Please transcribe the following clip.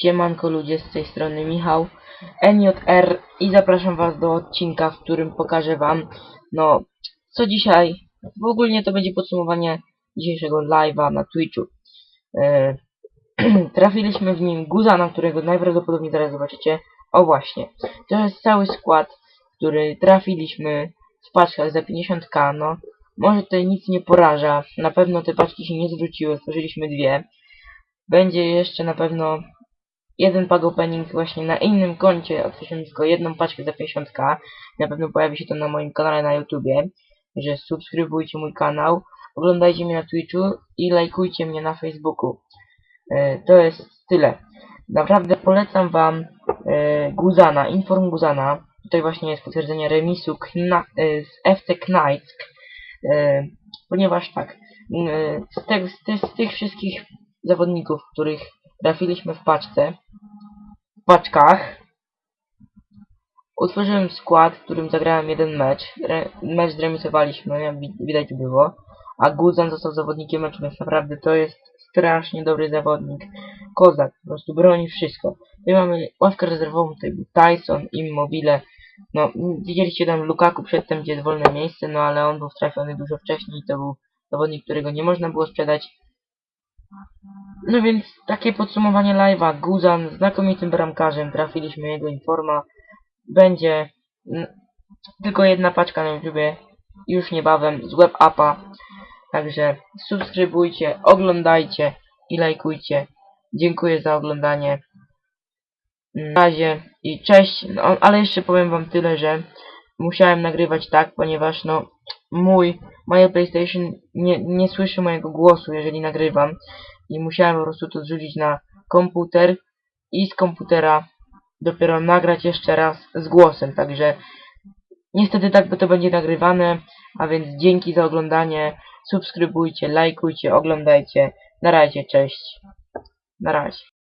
Siemanko ludzie, z tej strony Michał NJR i zapraszam was do odcinka, w którym pokażę wam, no, co dzisiaj, bo ogólnie to będzie podsumowanie dzisiejszego live'a na Twitchu. E, trafiliśmy w nim Guzana, którego najprawdopodobniej zaraz zobaczycie. O właśnie, to jest cały skład, który trafiliśmy w paczkach za 50k, no. Może tutaj nic nie poraża, na pewno te paczki się nie zwróciły, stworzyliśmy dwie. Będzie jeszcze na pewno jeden pack opening właśnie na innym koncie, otworzymy tylko jedną paczkę za 50k. Na pewno pojawi się to na moim kanale na YouTubie. Także subskrybujcie mój kanał, oglądajcie mnie na Twitchu i lajkujcie mnie na Facebooku. E, to jest tyle. Naprawdę polecam wam e, Guzana, Inform Guzana. Tutaj właśnie jest potwierdzenie remisu Kna e, z FC Knajsk. E, ponieważ tak, e, z, te, z, te, z tych wszystkich zawodników, których trafiliśmy w paczce, paczkach, utworzyłem skład, w którym zagrałem jeden mecz. Re, mecz zremisowaliśmy, jak wi- widać było, a Guzan został zawodnikiem meczu, więc naprawdę to jest strasznie dobry zawodnik. Kozak, po prostu broni wszystko. Tutaj mamy ławkę rezerwową, tutaj był Tyson, Immobile. No, widzieliście tam Lukaku przedtem, gdzie jest wolne miejsce, no ale on był trafiony dużo wcześniej to był zawodnik, którego nie można było sprzedać. No więc takie podsumowanie live'a. Guzan znakomitym bramkarzem, trafiliśmy jego informa. Będzie tylko jedna paczka na YouTubie już niebawem z web appa. Także subskrybujcie, oglądajcie i lajkujcie. Dziękuję za oglądanie. Na razie i cześć. No, ale jeszcze powiem wam tyle, że musiałem nagrywać tak, ponieważ no mój, moje PlayStation nie, nie słyszy mojego głosu, jeżeli nagrywam. I musiałem po prostu to zrzucić na komputer i z komputera dopiero nagrać jeszcze raz z głosem. Także niestety tak to będzie nagrywane, a więc dzięki za oglądanie. Subskrybujcie, lajkujcie, oglądajcie. Na razie, cześć. Na razie.